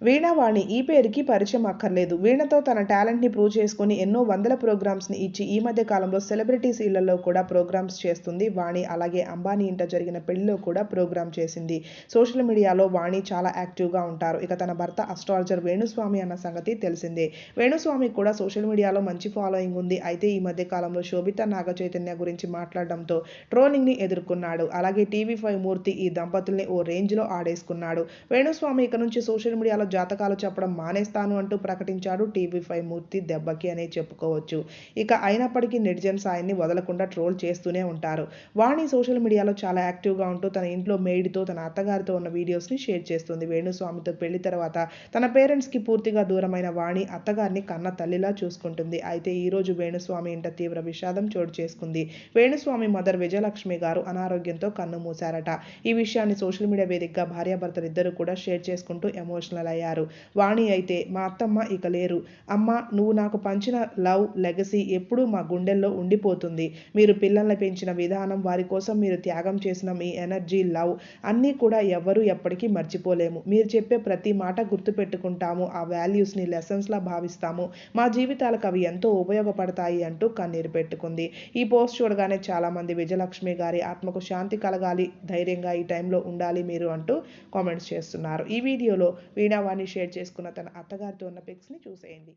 వీణావాణి ఈ పేరుకి పరిచయం అక్కర్లేదు. వీణతో తన టాలెంట్ని ప్రూవ్ చేసుకుని ఎన్నో వందల ప్రోగ్రామ్స్ని ఇచ్చి ఈ మధ్య కాలంలో సెలబ్రిటీస్ ఇళ్ళలో కూడా ప్రోగ్రామ్స్ చేస్తుంది. వాణి అలాగే అంబానీ ఇంట జరిగిన పెళ్ళిలో కూడా ప్రోగ్రామ్ చేసింది. సోషల్ మీడియాలో వాణి చాలా యాక్టివ్గా ఉంటారు. ఇక తన భర్త అస్ట్రాలజర్ వేణుస్వామి అన్న సంగతి తెలిసిందే. వేణుస్వామి కూడా సోషల్ మీడియాలో మంచి ఫాలోయింగ్ ఉంది. అయితే ఈ మధ్య కాలంలో శోభిత నాగ చైతన్య గురించి మాట్లాడడంతో ట్రోలింగ్ని ఎదుర్కొన్నాడు. అలాగే టీవీ ఫైవ్ మూర్తి ఈ దంపతుల్ని ఓ రేంజ్లో ఆడేసుకున్నాడు. వేణుస్వామి ఇక నుంచి సోషల్ మీడియాలో జాతకాలు చెప్పడం మానేస్తాను అంటూ ప్రకటించాడు టీవీ ఫైవ్ మూర్తి దెబ్బకి అనే చెప్పుకోవచ్చు. ఇక అయినప్పటికీ నెటిజన్స్ ఆయన్ని వదలకుండా ట్రోల్ చేస్తూనే ఉంటారు. వాణి సోషల్ మీడియాలో చాలా యాక్టివ్గా ఉంటూ తన ఇంట్లో మేడితో తన అత్తగారితో ఉన్న వీడియోస్ని షేర్ చేస్తుంది. వేణుస్వామితో పెళ్ళి తర్వాత తన పేరెంట్స్కి పూర్తిగా దూరమైన వాణి అత్తగారిని కన్న తల్లిలా చూసుకుంటుంది. అయితే ఈ రోజు వేణుస్వామి ఇంట తీవ్ర విషాదం చోటు చేసుకుంది. వేణుస్వామి మదర్ విజయలక్ష్మి గారు అనారోగ్యంతో కన్ను మూశారట. ఈ విషయాన్ని సోషల్ మీడియా వేదికగా భార్యాభర్తలు ఇద్దరు కూడా షేర్ చేసుకుంటూ ఎమోషనల్ అయ్యారు వాణి అయితే మా అత్తమ్మ ఇక లేరు. అమ్మ నువ్వు నాకు పంచిన లవ్ లెగసీ ఎప్పుడూ మా గుండెల్లో ఉండిపోతుంది. మీరు పిల్లల్ని పెంచిన విధానం వారి కోసం మీరు త్యాగం చేసిన మీ ఎనర్జీ లవ్ అన్నీ కూడా ఎవ్వరూ ఎప్పటికీ మర్చిపోలేము. మీరు చెప్పే ప్రతి మాట గుర్తుపెట్టుకుంటాము. ఆ వాల్యూస్ని లెసన్స్లా భావిస్తాము. మా జీవితాలకు అవి ఎంతో ఉపయోగపడతాయి అంటూ కన్నీరు పెట్టుకుంది. ఈ పోస్ట్ చూడగానే చాలామంది విజయలక్ష్మి గారి ఆత్మకు శాంతి కలగాలి ధైర్యంగా ఈ టైంలో ఉండాలి మీరు అంటూ కామెంట్స్ చేస్తున్నారు. ఈ వీడియోలో వాణి షేర్ చేసుకున్న తన అత్తగారితో ఉన్న పిక్స్ని చూసేయండి.